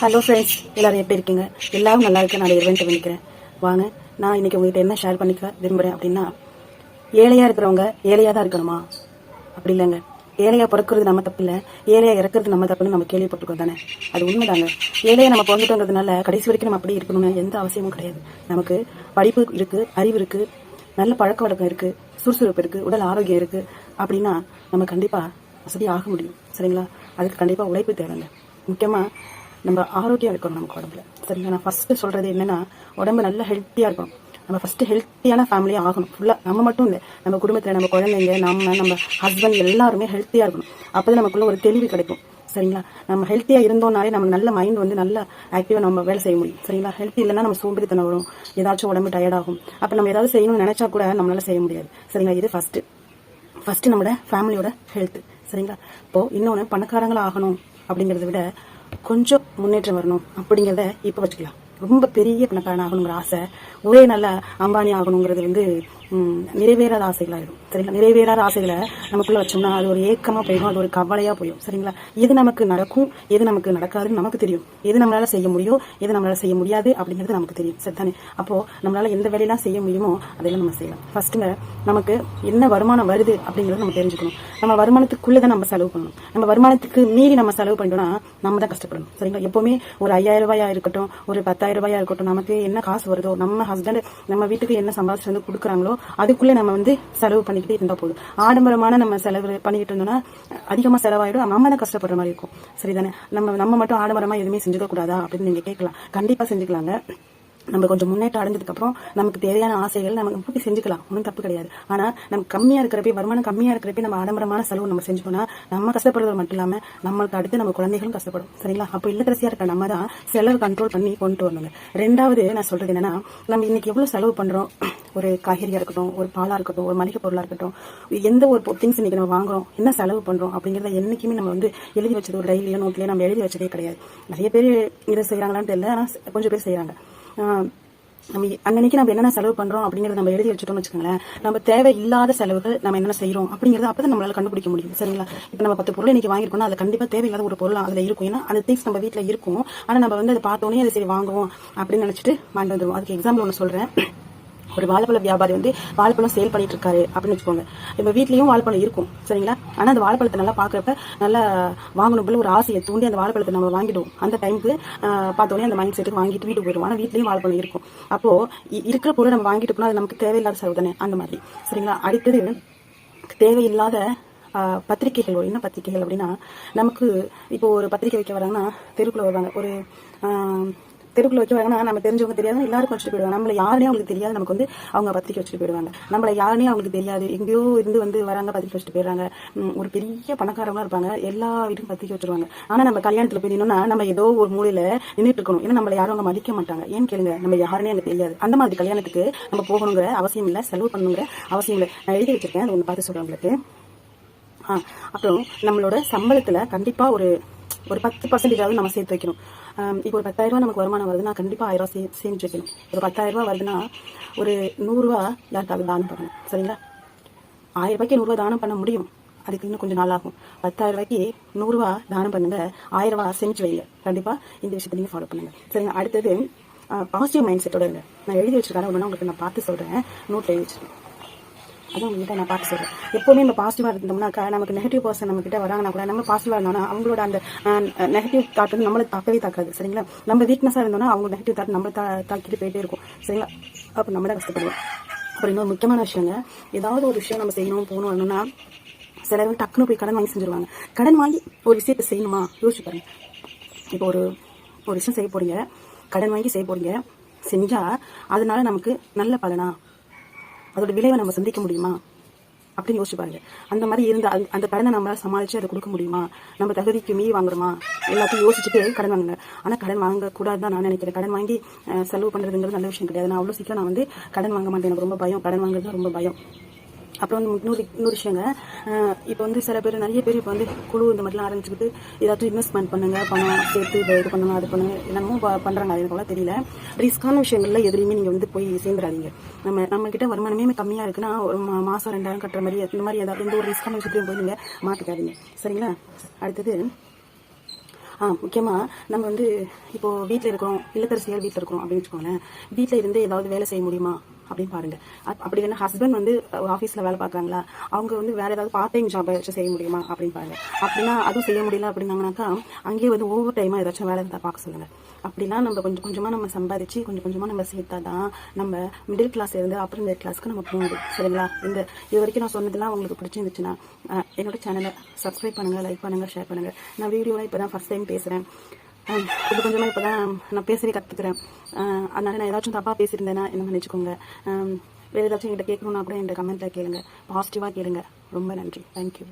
Hello friends எல்லாரும் எப்படி இருக்கீங்க? எல்லாரும் நல்லா இருக்கு நான் இறைவன் பண்ணிக்கிறேன் வாங்க நான் இன்னைக்கு உங்ககிட்ட என்ன ஷேர் பண்ணிக்க விரும்புகிறேன் அப்படின்னா ஏழையா இருக்கிறவங்க ஏழையா தான் இருக்கணுமா? அப்படி இல்லைங்க. ஏழையா பிறக்கிறது நம்ம தப்பு இல்லை. ஏழையா இறக்குறது நம்ம தப்புன்னு நம்ம கேள்விப்பட்டிருக்கோம் தானே? அது உண்மைதாங்க. ஏழையா நம்ம பிறந்துட்டோங்கிறதுனால கடைசி வரைக்கும் நம்ம அப்படி இருக்கணும்னு எந்த அவசியமும் கிடையாது. நமக்கு படிப்பு இருக்கு அறிவு இருக்கு நல்ல பழக்க வழக்கம் இருக்கு சுறுசுறுப்பு இருக்கு உடல் ஆரோக்கியம் இருக்கு. அப்படின்னா நம்ம கண்டிப்பா வசதி ஆக முடியும். சரிங்களா? அதுக்கு கண்டிப்பா உழைப்பு தேவைங்க. முக்கியமா நம்ம ஆரோக்கியம் இருக்கணும் நமக்கு உடம்புல. சரிங்களா? நான் ஃபர்ஸ்ட் சொல்றது என்னன்னா உடம்பு நல்ல ஹெல்த்தியா இருக்கணும். நம்ம ஃபர்ஸ்ட் ஹெல்த்தியான ஃபேமிலியாக ஆகணும். ஃபுல்லாக நம்ம மட்டும் இல்லை நம்ம குடும்பத்தில் நம்ம குழந்தைங்க நம்ம நம்ம ஹஸ்பண்ட் எல்லாருமே ஹெல்த்தியாக இருக்கணும். அப்போ தான் நமக்குள்ள ஒரு தெளிவு கிடைக்கும். சரிங்களா? நம்ம ஹெல்த்தியாக இருந்தோம்னாலே நம்ம நல்ல மைண்ட் வந்து நல்ல ஆக்டிவாக நம்ம வேலை செய்ய முடியும். சரிங்களா? ஹெல்த்தி இல்லைன்னா நம்ம சோம்பேறித்தனம் வரும். ஏதாச்சும் உடம்பு டயர்ட் ஆகும். நம்ம ஏதாவது செய்யணும்னு நினச்சா கூட நம்மளால செய்ய முடியாது. சரிங்களா? இது ஃபஸ்ட்டு ஃபஸ்ட்டு நம்மளோட ஃபேமிலியோட ஹெல்த் சரிங்களா? இப்போது இன்னொன்று பணக்காரங்களாக ஆகணும் அப்படிங்கிறத விட கொஞ்சம் முன்னேற்றம் வரணும் அப்படிங்கிறத இப்போ வச்சுக்கலாம். ரொம்ப பெரிய பணக்காரன் ஆகணுங்கிற ஆசை. ஒரே நல்ல அம்பானி ஆகணுங்கிறது வந்து நிறைவேறாத ஆசைகளாயிடும். சரிங்களா? நிறைவேறாத ஆசைகளை நமக்குள்ள வச்சோம்னா அது ஒரு ஏக்கமா போயிடும் அது ஒரு கவலையா போயிடும். சரிங்களா? எது நமக்கு நடக்கும் எது நமக்கு நடக்காதுன்னு நமக்கு தெரியும். எது நம்மளால செய்ய முடியும் எது நம்மளால செய்ய முடியாது அப்படிங்கிறது நமக்கு தெரியும். சரிதானே? அப்போ நம்மளால எந்த வேலையெல்லாம் செய்ய முடியுமோ அதெல்லாம் நம்ம செய்யலாம். ஃபர்ஸ்ட்டுங்க நமக்கு என்ன வருமானம் வருது அப்படிங்கறத நம்ம தெரிஞ்சுக்கணும். நம்ம வருமானத்துக்குள்ளே தான் நம்ம செலவு பண்ணணும். நம்ம வருமானத்துக்கு மீறி நம்ம செலவு பண்ணிட்டோம்னா நம்ம தான் கஷ்டப்படணும். சரிங்களா? எப்பவுமே ஒரு ஐயாயிரம் ரூபாயா இருக்கட்டும் ஒரு பத்தாயிரம் ரூபாயா இருக்கட்டும் நமக்கு என்ன காசு வருதோ நம்ம ஹஸ்பண்ட் நம்ம வீட்டுக்கு என்ன சம்பாதிச்சு வந்து கொடுக்குறாங்களோ அதுக்குள்ளே நம்ம வந்து செலவு பண்ணிக்கிட்டே இருந்தால் போதும். ஆடம்பரமான நம்ம செலவு பண்ணிக்கிட்டு இருந்தோம்னா அதிகமா செலவாயிடும். நம்ம தான் கஷ்டப்படுற மாதிரி இருக்கும். சரிதானே? நம்ம நம்ம மட்டும் ஆடம்பரமா எதுவுமே செஞ்சுக்க கூடாதா அப்படின்னு நீங்கள் கேட்கலாம். கண்டிப்பா செஞ்சுக்கலாங்க. நம்ம கொஞ்சம் முன்னேற்றம் அடைஞ்சதுக்கப்புறம் நமக்கு தேவையான ஆசைகள் நம்ம பூர்த்தி செஞ்சுக்கலாம். ஒன்றும் தப்பு கிடையாது. ஆனால் நமக்கு கம்மியாக இருக்கிறப்ப வருமானம் கம்மியாக இருக்கிறப்ப நம்ம ஆடம்பரமான செலவு நம்ம செஞ்சோம்னா நம்ம கஷ்டப்படுறது மட்டும் இல்லாமல் நம்மளுக்கு அடுத்து நம்ம குழந்தைகளும் கஷ்டப்படும். சரிங்களா? அப்போ இல்லத்தரசியா இருக்க நம்ம தான் செலவு கண்ட்ரோல் பண்ணி கொண்டு வரணுங்க. ரெண்டாவது நான் சொல்கிறது என்னன்னா நம்ம இன்னைக்கு எவ்வளோ செலவு பண்ணுறோம் ஒரு காய்கறியாக இருக்கட்டும் ஒரு பாலாக இருக்கட்டும் ஒரு மளிகை பொருளாக இருக்கட்டும் எந்த ஒரு திங்ஸ் இன்னைக்கு நம்ம வாங்குறோம்? என்ன செலவு பண்ணுறோம் அப்படிங்கிறத என்றைக்குமே நம்ம வந்து எழுதி வச்சது ஒரு டைரியிலயோ நோட்லயோ நம்ம எழுதி வச்சதே கிடையாது. நிறைய பேர் இதை செய்கிறாங்களான்னு தெரியல ஆனால் கொஞ்சம் பேர் செய்கிறாங்க நம்ம அன்னைக்கு நம்ம என்னென்ன செலவு பண்றோம் அப்படிங்கறத நம்ம எழுதி வச்சுட்டோம்னு வச்சுக்கோங்களேன். நம்ம தேவை இல்லாத செலவுகள் நம்ம என்னென்ன செய்யறோம் அப்படிங்கறத அப்பதான் நம்மளால கண்டுபிடிக்க முடியும். சரிங்களா? இப்ப நம்ம பத்து பொருள் இன்னைக்கு வாங்கிருக்கோம்னா அது கண்டிப்பா தேவையில்லாத ஒரு பொருள் அதுல இருக்கும். ஏன்னா அந்த திங்ஸ் நம்ம வீட்டுல இருக்கும். ஆனா நம்ம வந்து அதை பார்த்தோன்னே அதை சரி வாங்குவோம் அப்படின்னு நினைச்சிட்டு வாங்கிட்டு வந்துருவோம். அதுக்கு எக்ஸாம்பிள் ஒன்று சொல்றேன். ஒரு வாழைப்பழ வியாபாரி வந்து வாழைப்பழம் சேல் பண்ணிட்டு இருக்காரு அப்படின்னு வச்சுக்கோங்க. இப்போ வீட்லயும் வாழைப்பழம் இருக்கும் சரிங்களா? ஆனா அந்த வாழைப்பழத்தை நல்லா பாக்குறப்ப நல்லா வாங்கணும் போல ஒரு ஆசையை தூண்டி அந்த வாழைப்பழத்தை நம்ம வாங்கிடுவோம். அந்த டைமுக்கு பார்த்தோன்னே அந்த மைண்ட் செட்டுக்கு வாங்கிட்டு வீட்டுக்கு போயிடுவோம். ஆனா வீட்லயும் வாழைப்பழம் இருக்கும். அப்போ இருக்கிற பொருளை நம்ம வாங்கிட்டு போனா அது நமக்கு தேவையில்லாத செலவு தானே? அந்த மாதிரி. சரிங்களா? அடுத்தது தேவையில்லாத பத்திரிகைகள் பத்திரிக்கைகள். என்ன பத்திரிக்கைகள் அப்படின்னா நமக்கு இப்போ ஒரு பத்திரிக்கை வைக்க வராங்கன்னா தெருக்குள்ள வருவாங்க. ஒரு தெருக்குள்ள வைக்க வராங்கன்னா நம்ம தெரிஞ்சவங்க தெரியாது எல்லாருக்கும் வச்சுட்டு போயிடுவாங்க. நம்மள யாருனே அவங்களுக்கு தெரியாது. நமக்கு வந்து அவங்க பத்திரிக்கை வச்சுட்டு போயிடுவாங்க. நம்மள யாருனே அவங்களுக்கு தெரியாது. எங்கேயோ இருந்து வந்து வராங்க பத்திரிக்கை வச்சுட்டு போயிடுறாங்க. ஒரு பெரிய பணக்காரங்களா இருப்பாங்க. எல்லா வீட்டுக்கும் பத்திரிக்கை வச்சிருவாங்க. ஆனா நம்ம கல்யாணத்துல போய் நின்னோம்னா நம்ம ஏதோ ஒரு மூலையில நின்றுட்டு இருக்கணும். ஏன்னா நம்மள யாரும் அவங்க மதிக்க மாட்டாங்க. ஏன்னு கேளுங்க. நம்ம யாருனே எனக்கு தெரியாது. அந்த மாதிரி கல்யாணத்துக்கு நம்ம போகணுங்கிற அவசியம் இல்லை. செலவு பண்ணணுங்கிற அவசியம் இல்லை. நான் எழுதி வச்சிருக்கேன். அதை ஒன்று பார்த்து சொல்றேன் உங்களுக்கு. அப்புறம் நம்மளோட சம்பளத்துல கண்டிப்பா ஒரு ஒரு பத்து பர்சன்டேஜாவது நம்ம சேர்த்து வைக்கணும். இப்போ ஒரு பத்தாயிரம் நமக்கு வருமானம் வருதுன்னா கண்டிப்பா ஆயிரம் ரூபாய் சே- சேமிச்சு வைக்கணும் ஒரு பத்தாயிரம் ரூபா வருதுன்னா ஒரு நூறுரூவா யாருக்காவது தானம் பண்ணணும். சரிங்களா? ஆயிரம் ரூபாய்க்கு நூறுரூவா தானம் பண்ண முடியும். அதுக்கு இன்னும் கொஞ்சம் நாள் ஆகும். பத்தாயிரம் ரூபாய்க்கு நூறுரூவா தானம் பண்ணுங்க. ஆயிரம் ரூபா சேமிச்சு வைங்க. கண்டிப்பா இந்த விஷயத்தை நீங்க ஃபாலோ பண்ணுங்க. சரிங்க அடுத்தது பாசிட்டிவ் மைண்ட் செட்டோட நான் எழுதி வச்சிருக்கேன். ஒன்று உங்களுக்கு நான் பார்த்து சொல்றேன். நோட்ல எழுதி வச்சிருக்கேன். அதான் உங்ககிட்ட நான் பார்த்து சொல்கிறேன் எப்போவுமே நம்ம பாசிட்டிவாக இருந்தோம்னாக்கா நமக்கு நெகட்டிவ் பர்சன் நம்ம கிட்ட வராங்கன்னா கூட நம்ம பாசிட்டிவாக இருந்தோம்னா அவங்களோட அந்த நெகட்டிவ் தாட் வந்து நம்மளை தாக்கவே தாக்காது சரிங்களா? நம்ம வீக்னஸாக இருந்தோம்னா அவங்க நெகட்டிவ் தாட் நம்மளை தா தாக்கிட்டு போயிட்டே இருக்கும் சரிங்களா? அப்போ நம்ம தான் கஷ்டப்படுவோம். அப்புறம் இன்னொரு முக்கியமான விஷயங்க ஏதாவது ஒரு விஷயம் நம்ம செய்யணும் போகணும் அப்படின்னா சிலர் டக்குன்னு போய் கடன் வாங்கி செஞ்சுருவாங்க. கடன் வாங்கி ஒரு விஷயத்தை செய்யணுமா? யோசிச்சு பாருங்க. இப்போ ஒரு ஒரு விஷயம் செய்ய போகிறீங்க கடன் வாங்கி செய்ய போகிறீங்க செஞ்சால் அதனால நமக்கு நல்ல பலனா? அதோட விளைவை நம்ம சந்திக்க முடியுமா? அப்படின்னு யோசிச்சு பாருங்க. அந்த மாதிரி இருந்த அந்த- அந்த கடனை நம்ம சமாளிச்சு அதை கொடுக்க முடியுமா? நம்ம தகுதிக்கு மீறி வாங்குறோமா? எல்லாத்தையும் யோசிச்சுட்டு கடன் வாங்குங்க. ஆனால் கடன் வாங்க தான் நான் நினைக்கிறேன். கடன் வாங்கி செலவு பண்றதுங்கிறது நல்ல விஷயம் கிடையாது. நான் அவ்வளோ சீக்கிரம் நான் வந்து கடன் வாங்க மாட்டேன். எனக்கு ரொம்ப பயம். கடன் வாங்குறது ரொம்ப பயம். அப்புறம் வந்து இன்னொரு இன்னொரு விஷயங்க. இப்போ வந்து சில பேர் நிறைய பேர் இப்போ வந்து குழு இந்த மாதிரிலாம் ஆரம்பிச்சுக்கிட்டு ஏதாச்சும் இன்வெஸ்ட்மெண்ட் பண்ணுங்க பணம் சேர்த்து இதை இது பண்ணணும் அது பண்ணுங்க என்னமோ பண்ணுறாங்க அது எனக்கு தெரியல. ரிஸ்கான விஷயங்கள்ல எதுலையுமே நீங்கள் வந்து போய் சேர்ந்துடாதீங்க நம்ம நம்ம கிட்ட வருமானமே கம்மியாக இருக்குன்னா ஒரு மா- ரெண்டாயிரம் கட்டுற மாதிரி இந்த மாதிரி ஏதாவது எந்த ஒரு ரிஸ்கான விஷயத்தையும் போய் நீங்கள் மாட்டிக்காதீங்க. சரிங்களா? அடுத்தது ஆ முக்கியமாக நம்ம வந்து இப்போது வீட்டில் இருக்கிறோம் இல்லத்தரசியார் வீட்டில் இருக்கிறோம் அப்படின்னு வச்சுக்கோங்களேன். வீட்டில் இருந்து ஏதாவது வேலை செய்ய முடியுமா? அப்படின்னு பாருங்க. அப்- அப்படி என்ன ஹஸ்பண்ட் வந்து ஆஃபீஸில் வேலை பார்க்குறாங்களா? அவங்க வந்து வேற ஏதாவது பார்ட் டைம் ஜாப் ஏதாச்சும் செய்ய முடியுமா? அப்படின்னு பாருங்க. அப்படின்னா அதுவும் செய்ய முடியல அப்படின்னாங்கனாக்கா அங்கேயே வந்து ஓவர் டைமாக ஏதாச்சும் வேலை இருந்தால் பார்க்க சொல்லுங்க. அப்படிலாம் நம்ம கொஞ்சம் கொஞ்சமாக நம்ம சம்பாதிச்சு கொஞ்சம் கொஞ்சமாக நம்ம சேர்த்தா தான் நம்ம மிடில் கிளாஸ் இருந்து அப்புறம் மிடில் கிளாஸ்க்கு நம்ம போக முடியும். சரிங்களா? இந்த இது வரைக்கும் நான் சொன்னதெல்லாம் உங்களுக்கு பிடிச்சிருந்துச்சுன்னா என்னோட சேனலை சப்ஸ்கிரைப் பண்ணுங்கள் லைக் பண்ணுங்கள் ஷேர் பண்ணுங்கள் நான் வீடியோவில் இப்போ தான் ஃபர்ஸ்ட் டைம் பேசுகிறேன் கொஞ்சம் கொஞ்சமாக இப்போ தான் நான் பேசவே கற்றுக்கிறேன் அதனால் நான் ஏதாச்சும் தப்பாக பேசியிருந்தேன்னா என்ன நினச்சிக்கோங்க வேறு ஏதாச்சும் என்கிட்ட கேட்கணுன்னா கூட என்கிட்ட கமெண்ட்டில் கேளுங்க. பாசிட்டிவாக கேளுங்க. ரொம்ப நன்றி. தேங்க்யூ